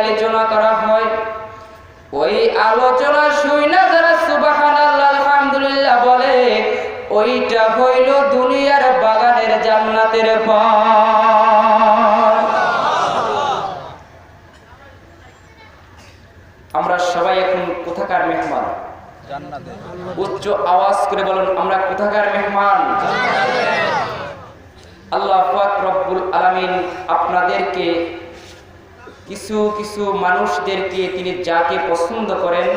আলোচনা করা হয়। ওই আলোচনা শুই না যারা সুবাহান আলহামদুলিল্লাহ বলে, ওইটা হইল দুনিয়ার বাগানের জান্নাতের আমরা সবাই এখন কোথাকার মেহমান? উচ্চ আওয়াজ করে বলুন, আমরা কোথাকার মেহমান? আল্লাহ রব্বুল আলামিন আপনাদেরকে কিছু কিছু মানুষদেরকে তিনি যাকে পছন্দ করেন,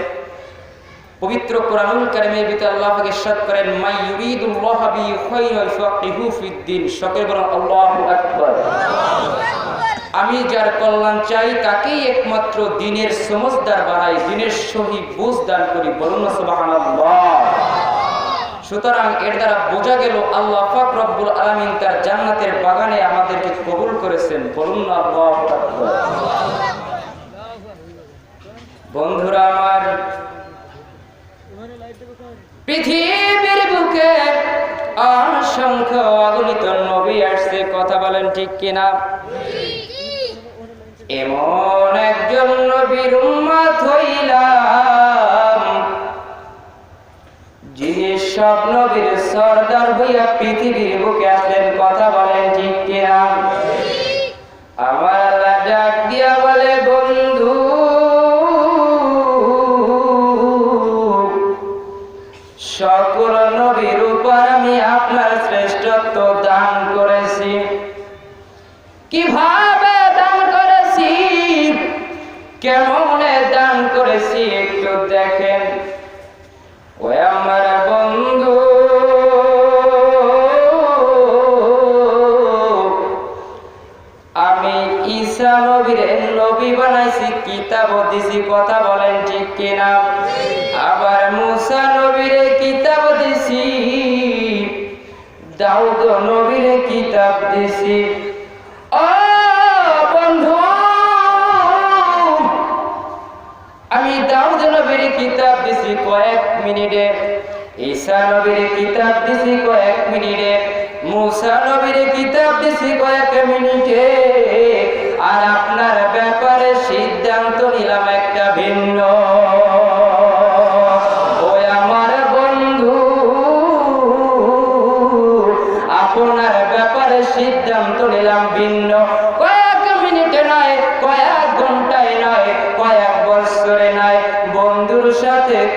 পবিত্র কোরআনুল কারিমের ভিতরে আল্লাহ পাক ইরশাদ করেন, মাই ইউরিদুল্লাহ বি ফাকিহু ফিদ্দিন বলুন, আল্লাহু আকবার। আমি যার কল্যাণ চাই, তাকেই একমাত্র দিনের সমজদার বানাই, দিনের সহি বুঝ দান করি। বলুন সুবহানাল্লাহ। সুতরাং এর দ্বারা বোঝা গেল, আল্লাহ পাক রব্বুল আলামিন তার জান্নাতের বাগানে আমাদেরকে কবুল করেছেন। বলুন আল্লাহু আকবার। বন্ধুরা আমার, পৃথিবীর বুকে অসংখ্য অগণিত নবী আসছে, কথা বলেন ঠিক কিনা? এমন একজন নবীর উম্মত হইলাম, যিনি সব নবীর সর্দার হইয়া পৃথিবীর বুকে আসলেন, কথা বলেন ঠিক কিনা? দেখেন। ওই আমার বন্ধু। আমি ঈসা নবীর নবী বানাইছি কিতাব দিছি, কথা বলেন ঠিক কিনা? আবার মুসা নবীর কিতাব দিছি, দাউদ নবীর কিতাব দিছি। কিতাব দিছি কয়েক মিনিটে। ঈসা নবীর কিতাব দিছি কয়েক মিনিটে। মুসা নবীর কিতাব দিছি কয়েক মিনিটে। আর আপনার ব্যাপারে সিদ্ধান্ত নিলাম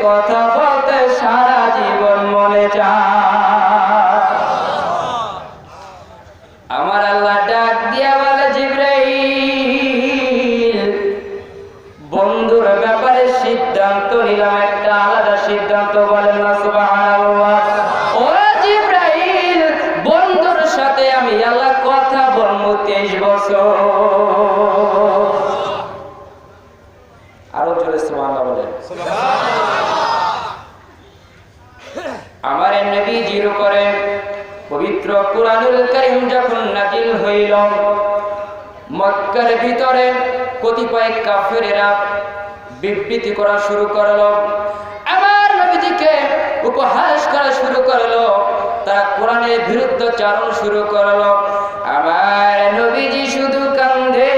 কথা বিবৃতি করা শুরু করল। আমার নবীজিকে উপহাস করা শুরু করল। তারা কোরআনের বিরুদ্ধচারণ শুরু করল। আমার নবীজি শুধু কান্দে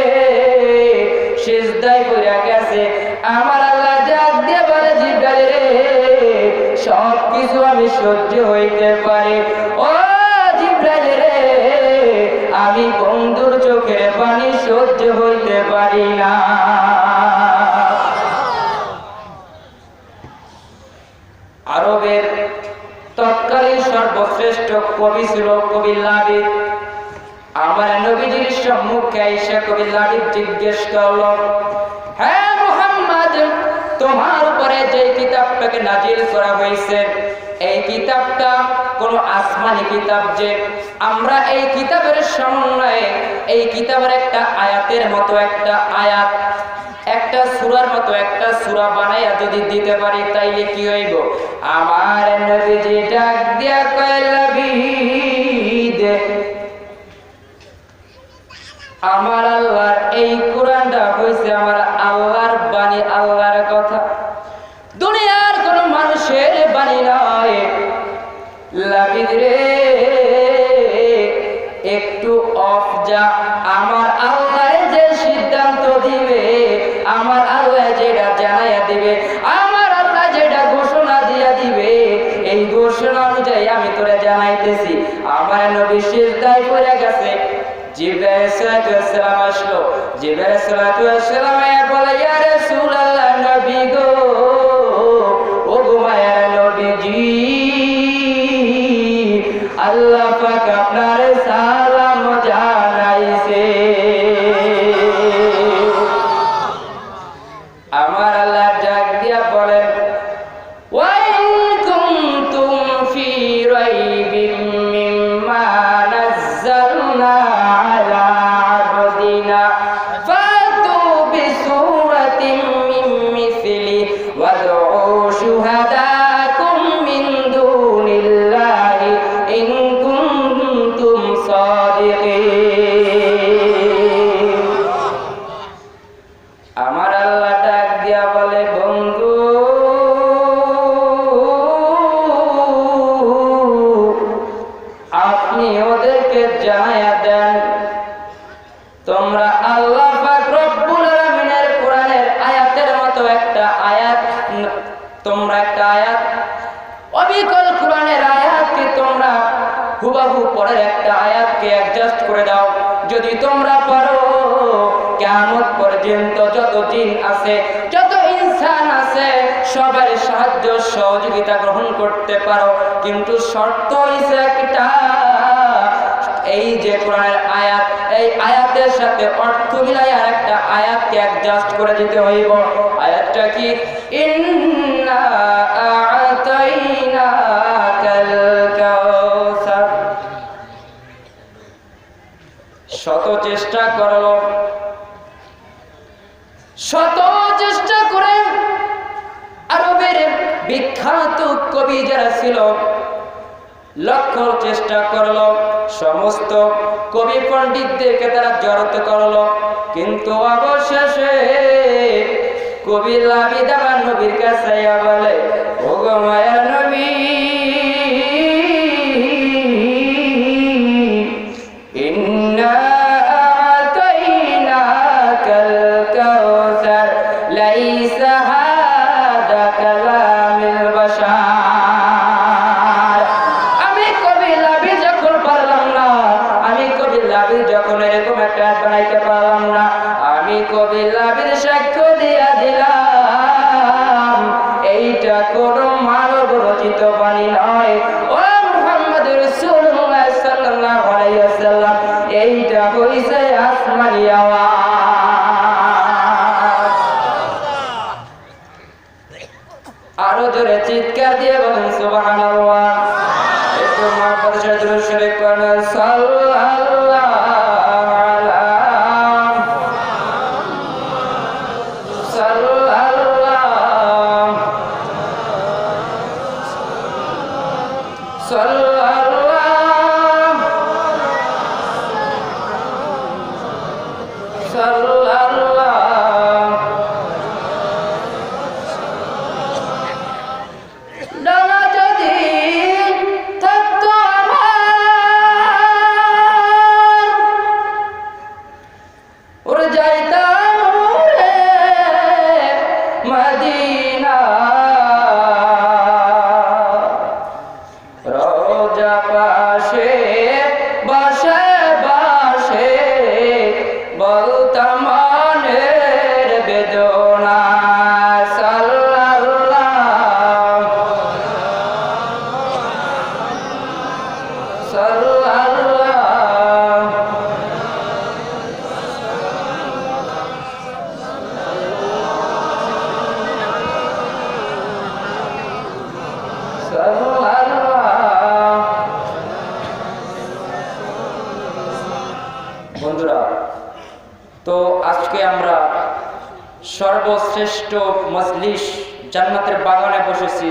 পড়ে গেছে। আমার আল্লাহ ডাক দিয়ে বলে রে সব কিছু আমি সহ্য হইতে পারি। ও জিব্রাইল রে, আমি বন্ধুর চোখে পানি সহ্য হইতে পারি না। আরবের তৎকালীন সর্বশ্রেষ্ঠ কবি ছিল কবি লাবিব আমার নবীজির সম্মুখে এসে কবি লাবিব জিজ্ঞেস করল হ্যাঁ মুহাম্মদ, তোমার উপরে যে কিতাবটাকে নাজিল করা হয়েছে, এই কিতাবটা কোন আসমানি কিতাব যে? আমরা এই কিতাবের সমন্বয়ে, এই কিতাবের একটা আয়াতের মতো একটা আয়াত একটা সুরার মতো একটা সুরা বানাইয়া যদি দিতে পারি, তাইলে কি হইব? আমার নবীজি ডাক দিয়া কয়লা বিদে আমার আল্লাহর এই কোরআনটা হয়েছে আমার আল্লাহর বাণী, আল্লাহর কথা। দুনিয়ার কোন মানুষের বাণী নয়। লাবিদ রে, একটু অফ যা। আমার আল্লাহ যে সিদ্ধান্ত দিবে, আমার আল্লাহ যেটা সিজদায় পড়ে গেছে। ওয়াসসালাম আসলো জিব্রাইল সালাতু ওয়াসসালাম বলে তোমরা একটা আয়াত, অবিকল কোরআনের আয়াতকে তোমরা হুবাহু পরের একটা আয়াতকে অ্যাডজাস্ট করে দাও। যদি তোমরা পারো কেমন পর্যন্ত যত জিন আছে, যত ইনসান আছে, সবার সাহায্য সহযোগিতা গ্রহণ করতে পারো। কিন্তু শর্ত হইছে একটা, এই যে কোরআনের আয়াত, এই আয়াতের সাথে অর্থ মিলাই আর একটা আয়াতকে অ্যাডজাস্ট করে দিতে হইব। আয়াতটা কি? কাউসার শত চেষ্টা করল। শত চেষ্টা করে আরবের বিখ্যাত কবি যারা ছিল, লক্ষ চেষ্টা করল। সমস্ত কবি পণ্ডিতদেরকে তারা জড়ত করল। কিন্তু অবশেষে কবি লাবিদ আমার নবীর কাছে বলে ও গো মায়া নবী। তো আজকে আমরা সর্বশ্রেষ্ঠ মজলিস জান্নাতের বাগানে বসেছি।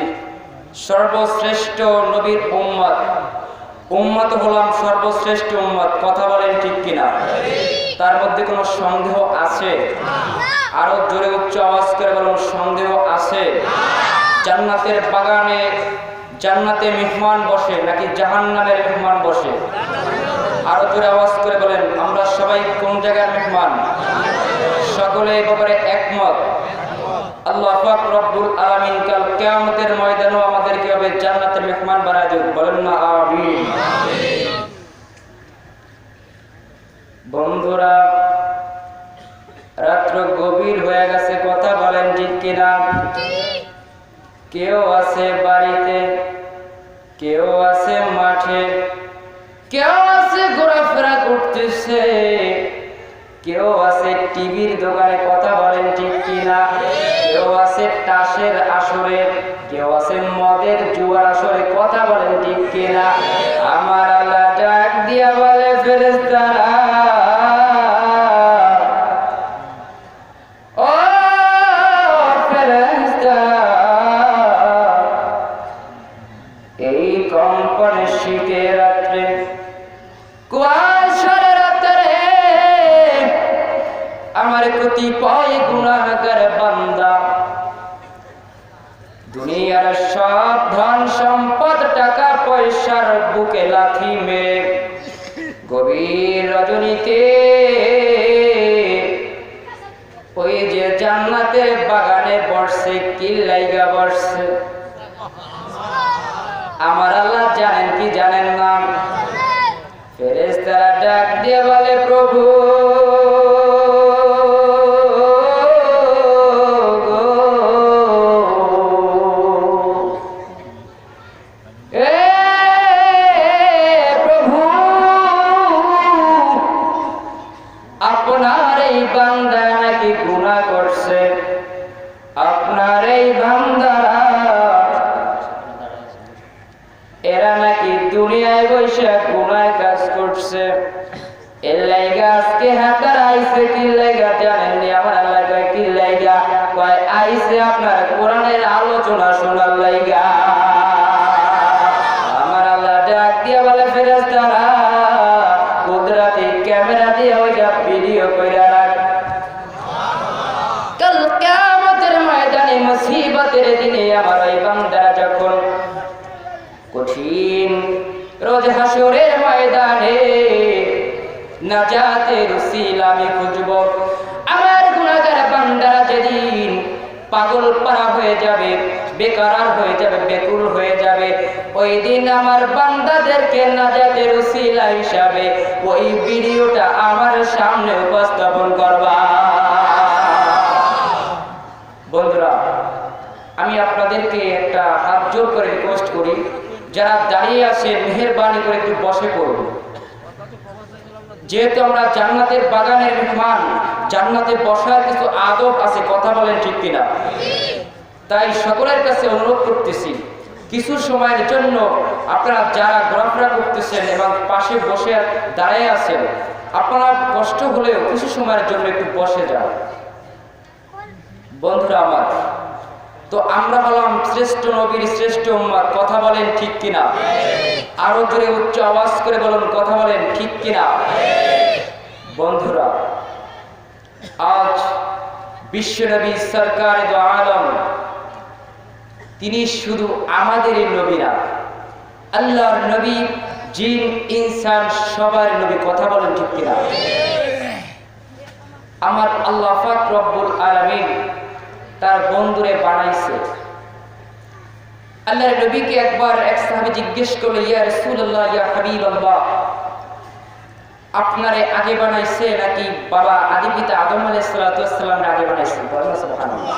সর্বশ্রেষ্ঠ নবীর উম্মত। উম্মত হলাম সর্বশ্রেষ্ঠ উম্মত। কথা বলেন ঠিক কিনা? তার মধ্যে কোনো সন্দেহ আছে? আরও জোরে উচ্চ আওয়াজ করে বলুন, সন্দেহ আছে? জান্নাতের বাগানে জান্নাতে মেহমান বসে নাকি জাহান্নামের মেহমান বসে? আরও জোরে আওয়াজ করে বলেন আমরা সবাই কোন জায়গার মেহমান সকলে ব্যাপারে একমত। আল্লাহ পাক রব্বুল আলামিন কাল কিয়ামতের ময়দানেও আমাদেরকে হবে জান্নাতের মেহমান বানায় দেন বলেন না, আমিন। বন্ধুরা, রাত্র গভীর হয়ে গেছে, কথা বলেন ঠিক কিনা? কেউ আছে বাড়িতে, কেউ আছে মাঠে, কেউ কতিপয় গুণাগার বান্দা। দুনিয়ার সব ধন সম্পদ, টাকা পয়সার বুকে লাথি গভীর রজনীতে ওই যে জান্নাতের বাগানে বসছে, কি লাইগা বসছে। আমার আল্লাহ জানেন কি জানেন না? ফেরেশতারা ডাক দিয়ে বলে, প্রভু বান্দা নাকি গুণা করছে? আপনার এই বান্দারা এরা নাকি দুনিয়ায় বসে গুণায় কাজ করছে। এর লাইগা আজকে হাতার আইসে কি লাইগা মুসিবতের দিনে আমার ওই বান্দারা যখন কঠিন রোজ হাসরের ময়দানে নাজাতের উসিলা আমি খুঁজব, আমার গুণাগার বান্দারা যেদিন পাগল পারা হয়ে যাবে বেকারার হয়ে যাবে, বেকুল হয়ে যাবে, ওই দিন আমার বান্দাদেরকে নাজাতের উসিলা হিসাবে ওই ভিডিওটা আমার সামনে উপস্থাপন করবা। বন্ধুরা আমি আপনাদেরকে একটা হাত জোর করে রিকোয়েস্ট করি। যারা দাঁড়িয়ে আছে, মেহরবানি করে একটু বসে পড়ুন। যেহেতু আমরা জান্নাতের বাগানের মেহমান, জান্নাতে বসার কিছু আদব আছে, কথা বলেন ঠিক কিনা? তাই সকলের কাছে অনুরোধ করতেছি, কিছু সময়ের জন্য আপনারা যারা ঘোরাফেরা করতেছেন এবং পাশে বসে দাঁড়িয়ে আছেন, আপনারা কষ্ট হলেও কিছু সময়ের জন্য একটু বসে যান। বন্ধুরা আমার তো আমরা হলাম শ্রেষ্ঠ নবীর শ্রেষ্ঠ উম্মার কথা বলেন ঠিক কিনা? আরও জোরে উচ্চ আওয়াজ করে বলুন কথা বলেন ঠিক কিনা? বন্ধুরা আজ বিশ্বনবী সরকার দো আলম তিনি শুধু আমাদেরই নবী না আল্লাহর নবী জিন ইনসান সবার নবী কথা বলেন ঠিক কিনা? আমার আল্লাহ পাক রব্বুল আলামিন তার বন্ধুরে বানাইছে। আল্লাহর নবীকে একবার এক সাহাবী জিজ্ঞেস করল, ইয়া রাসূলুল্লাহ, ইয়া হাবিবাল্লাহ, আপনারে আগে বানাইছে নাকি বাবা আদি পিতা আদম আলাইহিস সালাতু ওয়াস সালাম আগে বানাইছে? বলেন সুবহানাল্লাহ।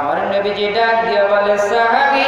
আমার নবী যে ডাক দিয়া বলে, সাহাবী